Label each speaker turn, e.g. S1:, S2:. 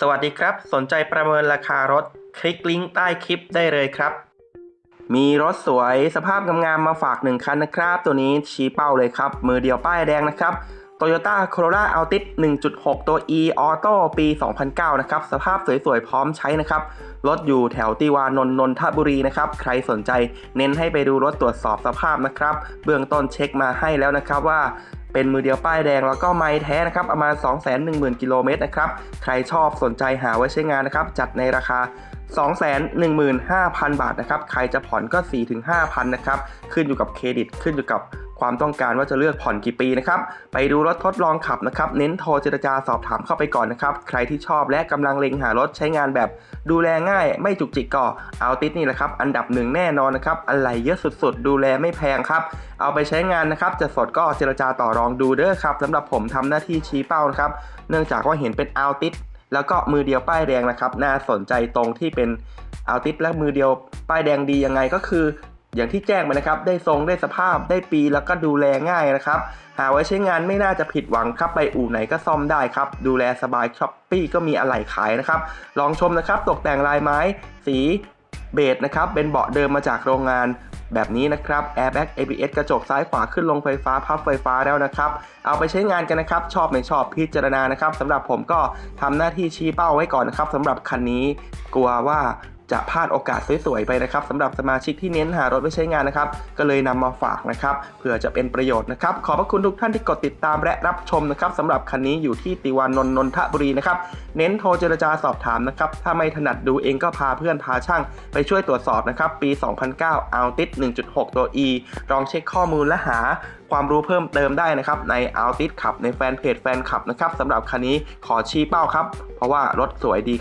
S1: สวัสดีครับ สนใจประเมินราคารถ คลิกลิงก์ใต้คลิปได้เลยครับ มีรถสวยสภาพงามๆมาฝากหนึ่งคันนะครับ ตัวนี้ชี้เป้าเลยครับ มือเดียวป้ายแดงนะครับ Toyota Corolla Altis 1.6 ตัว E Auto ปี 2009 นะครับ สภาพสวยๆ พร้อมใช้นะครับ รถอยู่แถวติวานนนนทบุรีนะครับ ใครสนใจเน้นให้ไปดูรถตรวจสอบสภาพนะครับ เบื้องต้นเช็คมาให้แล้วนะครับว่า เป็นมือเดียวป้ายแดงแล้วก็ไม้แท้นะครับประมาณ 210,000 กิโลเมตรนะครับใครชอบสนใจหาไว้ใช้งานนะครับจัดในราคา215,000 บาทนะครับ ใครจะผ่อนก็ 4-5,000 นะครับ ขึ้นอยู่กับเครดิต ขึ้นอยู่กับ ความต้องการว่าจะเลือกผ่อนกี่ปีนะครับ ไปดูรถทดลองขับนะครับ เน้นโทรเจรจาสอบถามเข้าไปก่อนนะครับ ใครที่ชอบและกำลังเล็งหารถใช้งานแบบ ดูแลง่ายไม่จุกจิกก็เอาติดนี่แหละครับ อันดับหนึ่งแน่นอนนะครับอะไหล่เยอะสุดๆ ดูแลไม่แพงครับ เอาไปใช้งานนะครับ จะสดก็เจรจาต่อรองดูเด้อครับสำหรับผมทำหน้าที่ชี้เป้านะครับ เนื่องจากว่าเห็นเป็นเอัลติสแล้วก็มือเดียวป้ายแดงนะครับ น่าสนใจตรงที่เป็นเอัลติสและมือเดียวป้ายแดงดียังไงก็คือ อย่างที่แจ้งไปนะครับ ได้ทรงได้สภาพได้ปีแล้วก็ดูแลง่ายนะครับ หาไว้ใช้งานไม่น่าจะผิดหวังครับ ไปอู่ไหนก็ซ่อมได้ครับ ดูแลสบายช้อปปี้ก็มีอะไหล่ขายนะครับ ลองชมนะครับ ตกแต่งลายไม้ สีเบจนะครับ เป็นเบาะเดิมมาจากโรงงานแบบนี้นะครับ Airbag ABS กระจกซ้ายขวาขึ้นลงไฟฟ้าพับไฟฟ้าแล้วนะครับ เอาไปใช้งานกันนะครับ ชอบไม่ชอบพิจารณานะครับสำหรับผมก็ทำหน้าที่ชี้เป้าไว้ก่อนนะครับสำหรับคันนี้กลัวว่า จะพลาดโอกาสสวยๆไปนะครับสำหรับสมาชิกที่เน้นหารถไว้ใช้งานนะครับ ก็เลยนำมาฝากนะครับเผื่อจะเป็นประโยชน์นะครับ ขอบพระคุณทุกท่านที่กดติดตามและรับชมนะครับสำหรับคันนี้อยู่ที่ติวานนนนทบุรีนะครับเน้นโทรเจรจาสอบถามนะครับถ้าไม่ถนัดดูเองก็พาเพื่อนพาช่าง ไปช่วยตรวจสอบนะครับปี 2009 a l t i s 1.6 ตัว E ลองเช็คข้อมูลและหาความรู้เพิ่มเติมได้นะครับใน a l t i s ขับในแฟนเพจแฟนคลับนะครับสำหรับคันนี้ขอชี้เป้าครับ เพราะว่ารถสวยดี